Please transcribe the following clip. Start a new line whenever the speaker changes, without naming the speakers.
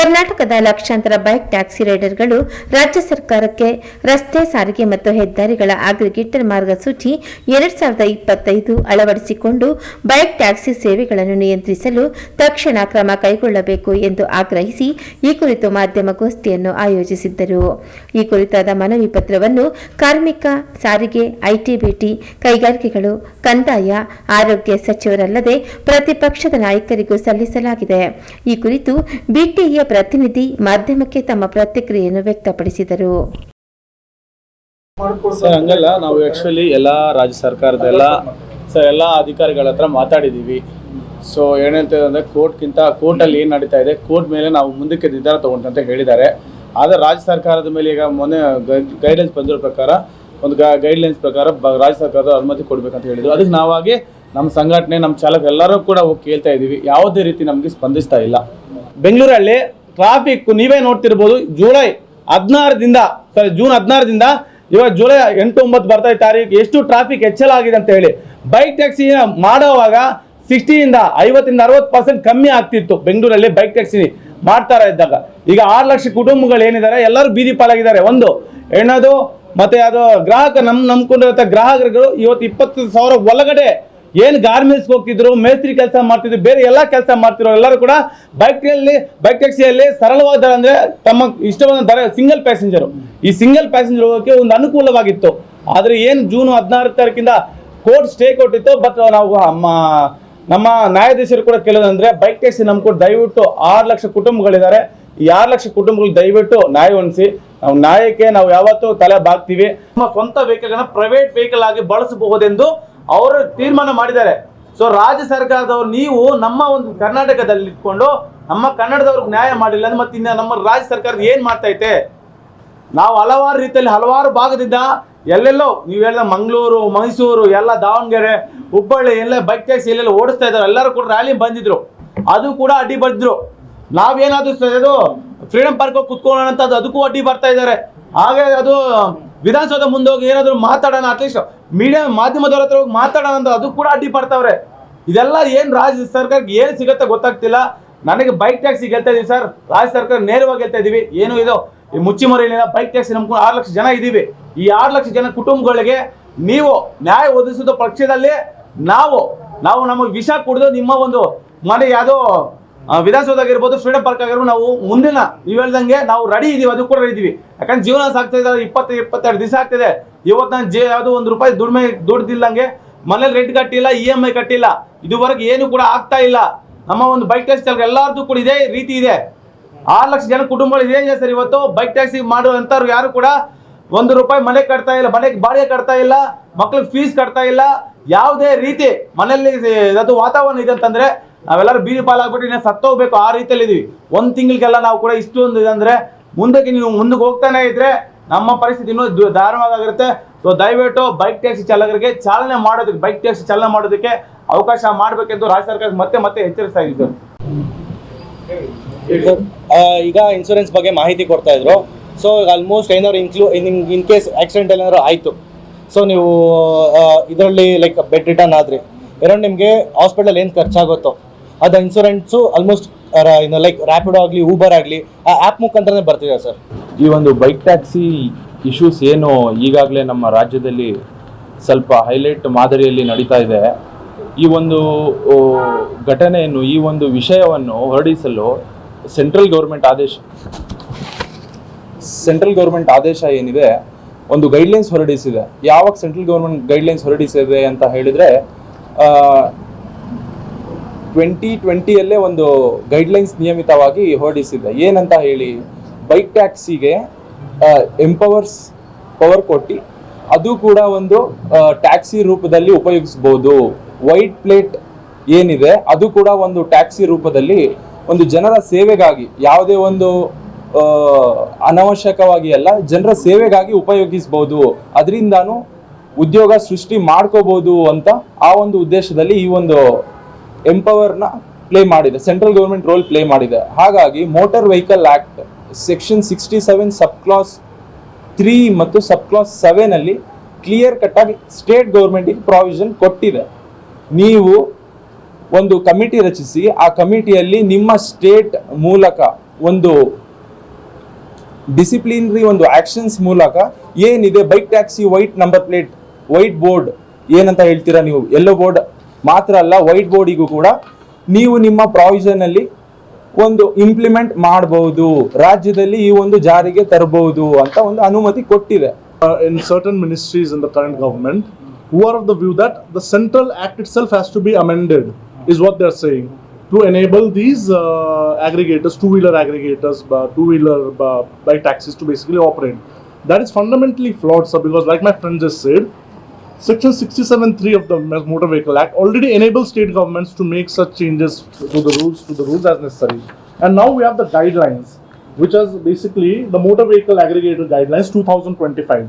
ಕರ್ನಾಟಕದ ಲಕ್ಷಾಂತರ bike taxi ರೈಡರ್ಗಳು ರಾಜ್ಯ ಸರ್ಕಾರಕ್ಕೆ ರಸ್ತೆ ಸಾರಿಗೆ ಮತ್ತು ಹೆದ್ದಾರಿಗಳ ಆಗ್ರಿಗೇಟರ್ ಮಾರ್ಗಸೂಚಿ ಎರಡ್ ಸಾವಿರದ ಇಪ್ಪತ್ತೈದು ಅಳವಡಿಸಿಕೊಂಡು ಬೈಕ್ ಟ್ಯಾಕ್ಸಿ ಸೇವೆಗಳನ್ನು ನಿಯಂತ್ರಿಸಲು ತಕ್ಷಣ ಕ್ರಮ ಕೈಗೊಳ್ಳಬೇಕು ಎಂದು ಆಗ್ರಹಿಸಿ ಈ ಕುರಿತು ಮಾಧ್ಯಮಗೋಷ್ಠಿಯನ್ನು ಆಯೋಜಿಸಿದ್ದರು. ಈ ಕುರಿತಾದ ಮನವಿ ಪತ್ರವನ್ನು ಕಾರ್ಮಿಕ, ಸಾರಿಗೆ, ಐಟಿ, ಬಿಟಿ, ಕೈಗಾರಿಕೆಗಳು, ಕಂದಾಯ, ಆರೋಗ್ಯ ಸಚಿವರಲ್ಲದೆ ಪ್ರತಿಪಕ್ಷದ ನಾಯಕರಿಗೂ ಸಲ್ಲಿಸಲಾಗಿದೆ. ಈ ಕುರಿತು ಬಿಟಿಎ ಪ್ರತಿನಿಧಿ ಮಾಧ್ಯಮಕ್ಕೆ ತಮ್ಮ ಪ್ರತಿಕ್ರಿಯೆಯನ್ನು ವ್ಯಕ್ತಪಡಿಸಿದರು.
ಸರ್, ಹಂಗಲ್ಲ. ನಾವು ಆ್ಯಕ್ಚುಲಿ ಎಲ್ಲ ರಾಜ್ಯ ಸರ್ಕಾರದ ಎಲ್ಲ, ಸರ್, ಎಲ್ಲ ಅಧಿಕಾರಿಗಳ ಹತ್ರ ಮಾತಾಡಿದ್ದೀವಿ ಸೊ ಏನಂತ ಅಂದರೆ ಕೋರ್ಟ್ಗಿಂತ, ಕೋರ್ಟಲ್ಲಿ ಏನು ನಡೀತಾ ಇದೆ, ಕೋರ್ಟ್ ಮೇಲೆ ನಾವು ಮುಂದಕ್ಕೆ ನಿರ್ಧಾರ ತಗೊಂಡಂತ ಹೇಳಿದ್ದಾರೆ. ಆದರೆ ರಾಜ್ಯ ಸರ್ಕಾರದ ಮೇಲೆ ಈಗ ಮೊನ್ನೆ ಗೈಡ್ಲೈನ್ಸ್ ಬಂದಿರೋ ಪ್ರಕಾರ, ಒಂದು ಗೈಡ್ಲೈನ್ಸ್ ಪ್ರಕಾರ ರಾಜ್ಯ ಸರ್ಕಾರದ ಅನುಮತಿ ಕೊಡಬೇಕಂತ ಹೇಳಿದ್ರು. ಅದಕ್ಕೆ ನಾವಾಗಿ ನಮ್ಮ ಸಂಘಟನೆ, ನಮ್ಮ ಚಾಲಕ ಎಲ್ಲರೂ ಕೂಡ ಹೋಗಿ ಕೇಳ್ತಾ ಇದ್ದೀವಿ ಯಾವುದೇ ರೀತಿ ನಮಗೆ ಸ್ಪಂದಿಸ್ತಾ ಇಲ್ಲ. ಬೆಂಗಳೂರಲ್ಲಿ ಟ್ರಾಫಿಕ್ ನೀವೇ ನೋಡ್ತಿರ್ಬೋದು. ಜುಲೈ ಹದಿನಾರದಿಂದ ಸಾರಿ ಜೂನ್ ಹದಿನಾರದಿಂದ ಇವಾಗ ಜುಲೈ ಎಂಟು ಒಂಬತ್ತು ಬರ್ತಾ ತಾರೀಕು. ಎಷ್ಟು ಟ್ರಾಫಿಕ್ ಹೆಚ್ಚಳ ಆಗಿದೆ ಅಂತ ಹೇಳಿ. ಬೈಕ್ ಟ್ಯಾಕ್ಸಿ ಮಾಡೋವಾಗ ಸಿಕ್ಸ್ಟಿಯಿಂದ ಐವತ್ತರಿಂದ ಅರವತ್ತು ಪರ್ಸೆಂಟ್ ಕಮ್ಮಿ ಆಗ್ತಿತ್ತು. ಬೆಂಗಳೂರಲ್ಲಿ ಬೈಕ್ ಟ್ಯಾಕ್ಸಿ ಮಾಡ್ತಾರ ಇದ್ದಾಗ. ಈಗ ಆರು ಲಕ್ಷ ಕುಟುಂಬಗಳು ಏನಿದ್ದಾರೆ, ಎಲ್ಲರೂ ಬೀದಿ ಪಾಲಾಗಿದ್ದಾರೆ. ಒಂದು ಎಣ್ಣದು ಮತ್ತೆ ಅದು ಗ್ರಾಹಕ ನಮ್ಮ ನಂಬ್ಕೊಂಡಿರೋ ಗ್ರಾಹಕರುಗಳು ಇವತ್ತು ಇಪ್ಪತ್ತು ಸಾವಿರ ಒಳಗಡೆ ಏನು ಗಾರ್ಮೆಂಟ್ಸ್ ಹೋಗ್ತಿದ್ರು, ಮೇಸ್ತ್ರಿ ಕೆಲಸ ಮಾಡ್ತಿದ್ರು, ಬೇರೆ ಎಲ್ಲ ಕೆಲಸ ಮಾಡ್ತಿರೋ ಎಲ್ಲರೂ ಕೂಡ ಬೈಕ್ನಲ್ಲಿ ಬೈಕ್ ಟ್ಯಾಕ್ಸಿಯಲ್ಲಿ ಸರಳವಾದ ದರ ಅಂದ್ರೆ ತಮ್ಮ ಇಷ್ಟವಾದ ದರ ಸಿಂಗಲ್ ಪ್ಯಾಸೆಂಜರ್ ಈ ಸಿಂಗಲ್ ಪ್ಯಾಸೆಂಜರ್ ಹೋಗೋಕೆ ಒಂದು ಅನುಕೂಲವಾಗಿತ್ತು. ಆದ್ರೆ ಏನು ಜೂನ್ ಹದಿನಾರು ತಾರೀಕಿಂದ ಕೋರ್ಟ್ ಸ್ಟೇ ಕೊಟ್ಟಿತ್ತು ಬಟ್ ನಾವು ನಮ್ಮ ನ್ಯಾಯಾಧೀಶರು ಕೂಡ ಕೇಳೋದಂದ್ರೆ ಬೈಕ್ ಟ್ಯಾಕ್ಸಿ ನಂಬ್ಕೊಂಡು ದಯವಿಟ್ಟು ಆರು ಲಕ್ಷ ಕುಟುಂಬಗಳಿದ್ದಾರೆ. ಈ ಆರು ಲಕ್ಷ ಕುಟುಂಬಗಳು ದಯವಿಟ್ಟು ನ್ಯಾಯ ಹೊಂದಿಸಿ ನಾವು ನ್ಯಾಯಕ್ಕೆ ನಾವು ಯಾವತ್ತೂ ತಲೆ ಬಾಗ್ತೀವಿ. ನಮ್ಮ ಸ್ವಂತ ವೆಹಿಕಲ್ನ ಪ್ರೈವೇಟ್ ವೆಹಿಕಲ್ ಆಗಿ ಬಳಸಬಹುದೆಂದು ಅವರು ತೀರ್ಮಾನ ಮಾಡಿದ್ದಾರೆ. ಸೊ ರಾಜ್ಯ ಸರ್ಕಾರದವರು ನೀವು ನಮ್ಮ ಒಂದು ಕರ್ನಾಟಕದಲ್ಲಿ ಇಟ್ಕೊಂಡು ನಮ್ಮ ಕನ್ನಡದವ್ರಿಗೆ ನ್ಯಾಯ ಮಾಡಿಲ್ಲ ಅಂದ್ರೆ ಮತ್ತೆ ಇನ್ನು ನಮ್ಮ ರಾಜ್ಯ ಸರ್ಕಾರ ಏನ್ ಮಾಡ್ತೈತೆ ನಾವು ಹಲವಾರು ರೀತಿಯಲ್ಲಿ ಹಲವಾರು ಭಾಗದಿಂದ ಎಲ್ಲೆಲ್ಲೋ ನೀವು ಹೇಳಿದ ಮಂಗಳೂರು, ಮೈಸೂರು, ಎಲ್ಲ ದಾವಣಗೆರೆ, ಹುಬ್ಬಳ್ಳಿ, ಎಲ್ಲ ಬೈಕ್ ಟ್ಯಾಕ್ಸಿ ಎಲ್ಲೆಲ್ಲ ಓಡಿಸ್ತಾ ಇದ್ದಾರೆ. ಎಲ್ಲರೂ ಕೂಡ ರ್ಯಾಲಿ ಬಂದಿದ್ರು. ಅದು ಕೂಡ ಅಡ್ಡಿ ಬಂದಿದ್ರು ನಾವೇನಾದ್ರೂ ಫ್ರೀಡಮ್ ಪಾರ್ಕ್ ಕುತ್ಕೊಳ್ಳೋಣ ಅಂತ ಅದು ಅದಕ್ಕೂ ಅಡ್ಡಿ ಬರ್ತಾ ಇದ್ದಾರೆ. ಹಾಗೆ ಅದು ವಿಧಾನಸೌಧ ಮುಂದೆ ಹೋಗಿ ಏನಾದರೂ ಮಾತಾಡೋಣ ಅಟ್ಲೀಸ್ಟ್ ಮೀಡಿಯಾ ಮಾಧ್ಯಮದವ್ರ ಹತ್ರ ಹೋಗಿ ಮಾತಾಡೋಣ ಅಂತ ಅದು ಕೂಡ ಅಡ್ಡಿ ಪಡ್ತಾವ್ರೆ. ಇದೆಲ್ಲ ಏನು ರಾಜ್ಯ ಸರ್ಕಾರಕ್ಕೆ ಏನು ಸಿಗತ್ತೆ ಗೊತ್ತಾಗ್ತಿಲ್ಲ. ನನಗೆ ಬೈಕ್ ಟ್ಯಾಕ್ಸಿ ಗೆಲ್ತಾ ಇದೀವಿ ಸರ್ ರಾಜ್ಯ ಸರ್ಕಾರ ನೇರವಾಗಿ ಗೆಲ್ತಾ ಇದೀವಿ. ಏನು ಇದು? ಈ ಮುಚ್ಚಿ ಮರೆಯಲಿಲ್ಲ ಬೈಕ್ ಟ್ಯಾಕ್ಸಿ ನಂಬ್ಕೊಂಡು ಆರು ಲಕ್ಷ ಜನ ಇದೀವಿ. ಈ ಆರು ಲಕ್ಷ ಜನ ಕುಟುಂಬಗಳಿಗೆ ನೀವು ನ್ಯಾಯ ಒದಗಿಸಿದ ಪಕ್ಷದಲ್ಲಿ ನಾವು ನಾವು ನಮಗೆ ವಿಷ ಕುಡಿದು ನಿಮ್ಮ ಒಂದು ಮನೆ ಯಾವುದೋ ವಿಧಾನಸೌಧ ಆಗಿರ್ಬೋದು ಫ್ರೀಡಂ ಪಾರ್ಕ್ ಆಗಿರ್ಬೋದು, ನಾವು ಮುಂದಿನ ನೀವು ಹೇಳ್ದಂಗೆ ನಾವು ರೆಡಿ ಇದೀವಿ, ಅದು ಕೂಡ ರೆಡಿ ಇದೀವಿ. ಯಾಕಂದ್ರೆ ಜೀವನ ಸಾಗ್ತಾ ಇದ್ದಾರೆ ಇಪ್ಪತ್ತು, ಇಪ್ಪತ್ತೆರಡು ದಿವಸ ಆಗ್ತಿದೆ. ಇವತ್ತು ನಾನು ಜೇ, ಯಾವುದೋ ಒಂದು ರೂಪಾಯಿ ದುಡಿಮೆ ದುಡ್ದಿಲ್ಲಂಗೆ ಮನೇಲಿ ರೆಂಟ್ ಕಟ್ಟಿಲ್ಲ ಇ ಎಂ ಐ ಕಟ್ಟಿಲ್ಲ. ಇದುವರೆಗೆ ಏನು ಕೂಡ ಆಗ್ತಾ ಇಲ್ಲ. ನಮ್ಮ ಒಂದು ಬೈಕ್ ಟ್ಯಾಕ್ಸಿ ಚಾಲಕ ಎಲ್ಲರದ್ದು ಕೂಡ ಇದೇ ರೀತಿ ಇದೆ. ಆರು ಲಕ್ಷ ಜನ ಕುಟುಂಬಗಳು ಇದೇ ಇದೆ ಸರ್ ಇವತ್ತು. ಬೈಕ್ ಟ್ಯಾಕ್ಸಿ ಮಾಡುವಂಥವ್ರು ಯಾರು ಕೂಡ ಒಂದು ರೂಪಾಯಿ ಮನೆ ಕಟ್ತಾ ಇಲ್ಲ, ಮನೆಗೆ ಬಾಡಿಗೆ ಕಟ್ತಾ ಇಲ್ಲ, ಮಕ್ಳಿಗೆ ಫೀಸ್ ಕಟ್ತಾ ಇಲ್ಲ. ಯಾವುದೇ ರೀತಿ ಮನೆಯಲ್ಲಿ ಅದು ವಾತಾವರಣ ಇದೆ ಅಂತಂದ್ರೆ ನಾವೆಲ್ಲರೂ ಬೀದಿ ಪಾಲಾಗ್ಬಿಟ್ಟು ಇನ್ನು ಸತ್ತೋಗ್ಬೇಕು, ಆ ರೀತಿಯಲ್ಲಿ ಇದೀವಿ. ಒಂದು ತಿಂಗಳಿಗೆಲ್ಲ ನಾವು ಕೂಡ ಇಷ್ಟೊಂದು ಇದೆ ಅಂದ್ರೆ ಮುಂದಕ್ಕೆ ನೀವು ಮುಂದಕ್ಕೆ ಹೋಗ್ತಾನೆ ಇದ್ರೆ ನಮ್ಮ ಪರಿಸ್ಥಿತಿ ಇನ್ನೂ ದಾರುಣವಾಗಿರುತ್ತೆ ಸೊ ದಯವಿಟ್ಟು ಬೈಕ್ ಟ್ಯಾಕ್ಸಿ ಚಾಲಕರಿಗೆ ಚಾಲನೆ ಮಾಡೋದಕ್ಕೆ ಬೈಕ್ ಟ್ಯಾಕ್ಸಿ ಚಾಲನೆ ಮಾಡೋದಕ್ಕೆ ಅವಕಾಶ ಮಾಡಬೇಕೆಂದು ರಾಜ್ಯ ಸರ್ಕಾರ ಮತ್ತೆ ಮತ್ತೆ ಎಚ್ಚರಿಸ್ತಾ ಇದ್ದೀವಿ
ಈಗ ಇನ್ಶೂರೆನ್ಸ್ ಬಗ್ಗೆ ಮಾಹಿತಿ ಕೊಡ್ತಾ ಇದ್ರು. ಸೊ ಆಲ್ಮೋಸ್ಟ್ ಏನಾದ್ರು ಇನ್ಕ್ಲೂ ಇನ್ ಕೇಸ್ ಆಕ್ಸಿಡೆಂಟ್ ಏನಾದ್ರು ಆಯಿತು. ಸೊ ನೀವು ಇದರಲ್ಲಿ ಲೈಕ್ ಬೆಡ್ ರಿಟರ್ನ್ ಆದ್ರಿ. ಏನೋ ನಿಮಗೆ ಹಾಸ್ಪಿಟಲ್ ಏನು ಖರ್ಚಾಗುತ್ತೋ. ಅದು ಇನ್ಸೂರೆನ್ಸು ಆಲ್ಮೋಸ್ಟ್ ಲೈಕ್ ರ್ಯಾಪಿಡೋ ಆಗಲಿ ಊಬರ್ ಆಗಲಿ, ಆ ಆ್ಯಪ್ ಮುಖಾಂತರನೇ ಬರ್ತಿದೆ ಸರ್
ಈ ಒಂದು ಬೈಕ್ ಟ್ಯಾಕ್ಸಿ ಇಶ್ಯೂಸ್ ಏನು ಈಗಾಗಲೇ ನಮ್ಮ ರಾಜ್ಯದಲ್ಲಿ ಸ್ವಲ್ಪ ಹೈಲೈಟ್ ಮಾದರಿಯಲ್ಲಿ ನಡೀತಾ ಇದೆ. ಈ ಒಂದು ಘಟನೆಯನ್ನು, ಈ ಒಂದು ವಿಷಯವನ್ನು ಹೊರಡಿಸಲು ಸೆಂಟ್ರಲ್ ಗೌರ್ಮೆಂಟ್ ಆದೇಶ ಸೆಂಟ್ರಲ್ ಗೌರ್ಮೆಂಟ್ ಆದೇಶ ಏನಿದೆ, ಒಂದು ಗೈಡ್ಲೈನ್ಸ್ ಹೊರಡಿಸಿದೆ. ಯಾವಾಗ ಸೆಂಟ್ರಲ್ ಗೌರ್ಮೆಂಟ್ ಗೈಡ್ಲೈನ್ಸ್ ಹೊರಡಿಸಿದೆ ಅಂತ ಹೇಳಿದರೆ ಟ್ವೆಂಟಿ ಟ್ವೆಂಟಿಯಲ್ಲೇ ಒಂದು ಗೈಡ್ಲೈನ್ಸ್ ನಿಯಮಿತವಾಗಿ ಹೊರಡಿಸಿದೆ. ಏನಂತ ಹೇಳಿ ಬೈಕ್ ಟ್ಯಾಕ್ಸಿಗೆ ಎಂಪವರ್ಸ್ ಪವರ್ ಕೊಟ್ಟು, ಅದು ಕೂಡ ಒಂದು ಟ್ಯಾಕ್ಸಿ ರೂಪದಲ್ಲಿ ಉಪಯೋಗಿಸ್ಬೋದು. ವೈಟ್ ಪ್ಲೇಟ್ ಏನಿದೆ, ಅದು ಕೂಡ ಒಂದು ಟ್ಯಾಕ್ಸಿ ರೂಪದಲ್ಲಿ ಒಂದು ಜನರ ಸೇವೆಗಾಗಿ, ಯಾವುದೇ ಒಂದು ಅನವಶ್ಯಕವಾಗಿ ಅಲ್ಲ, ಜನರ ಸೇವೆಗಾಗಿ ಉಪಯೋಗಿಸ್ಬೋದು. ಅದರಿಂದಾನು ಉದ್ಯೋಗ ಸೃಷ್ಟಿ ಮಾಡ್ಕೋಬಹುದು ಅಂತ ಆ ಒಂದು ಉದ್ದೇಶದಲ್ಲಿ ಈ ಒಂದು ಎಂಪವರ್ನ ಪ್ಲೇ ಮಾಡಿದೆ. ಸೆಂಟ್ರಲ್ ಗೌರ್ಮೆಂಟ್ ರೋಲ್ ಪ್ಲೇ ಮಾಡಿದೆ. ಹಾಗಾಗಿ motor vehicle act section sixty seven sub clause three ಮತ್ತು ಸಬ್ ಕ್ಲಾಸ್ ಸೆವೆನ್ ಅಲ್ಲಿ ಕ್ಲಿಯರ್ ಕಟ್ ಆಗಿ ಸ್ಟೇಟ್ ಗೌರ್ಮೆಂಟಿಗೆ ಪ್ರಾವಿಷನ್ ಕೊಟ್ಟಿದೆ. ನೀವು ಒಂದು ಕಮಿಟಿ ರಚಿಸಿ, ಆ ಕಮಿಟಿಯಲ್ಲಿ ನಿಮ್ಮ ಸ್ಟೇಟ್ ಮೂಲಕ ಒಂದು ಡಿಸಿಪ್ಲಿನರಿ ಒಂದು ಆಕ್ಷನ್ಸ್ ಮೂಲಕ ಏನಿದೆ? Bike taxi white number plate white board ಏನಂತ ಹೇಳ್ತೀರಾ ನೀವು? ಎಲ್ಲೋ ಬೋರ್ಡ್ ಮಾತ್ರ ಅಲ್ಲ ವೈಟ್ ಬೋರ್ಡಿಗೂ ಕೂಡ ನೀವು ನಿಮ್ಮ ಪ್ರಾವಿಷನ್ ಅಲ್ಲಿ ಒಂದು ಇಂಪ್ಲಿಮೆಂಟ್ ಮಾಡಬಹುದು ರಾಜ್ಯದಲ್ಲಿ ಈ ಒಂದು ಜಾರಿಗೆ ತರಬಹುದು ಅಂತ ಒಂದು ಅನುಮತಿ ಕೊಟ್ಟಿದೆ.
In certain ministries in the current government who are of the view that the central act itself has to be amended is what they are saying to enable these aggregators two wheeler aggregators two wheeler by taxis to basically operate that is fundamentally flawed sir because like my friends just said Section 67.3 of the Motor Vehicle Act already enables state governments to make such changes to the rules to the rules as necessary. And now we have the guidelines, which is basically the Motor Vehicle Aggregator Guidelines 2025.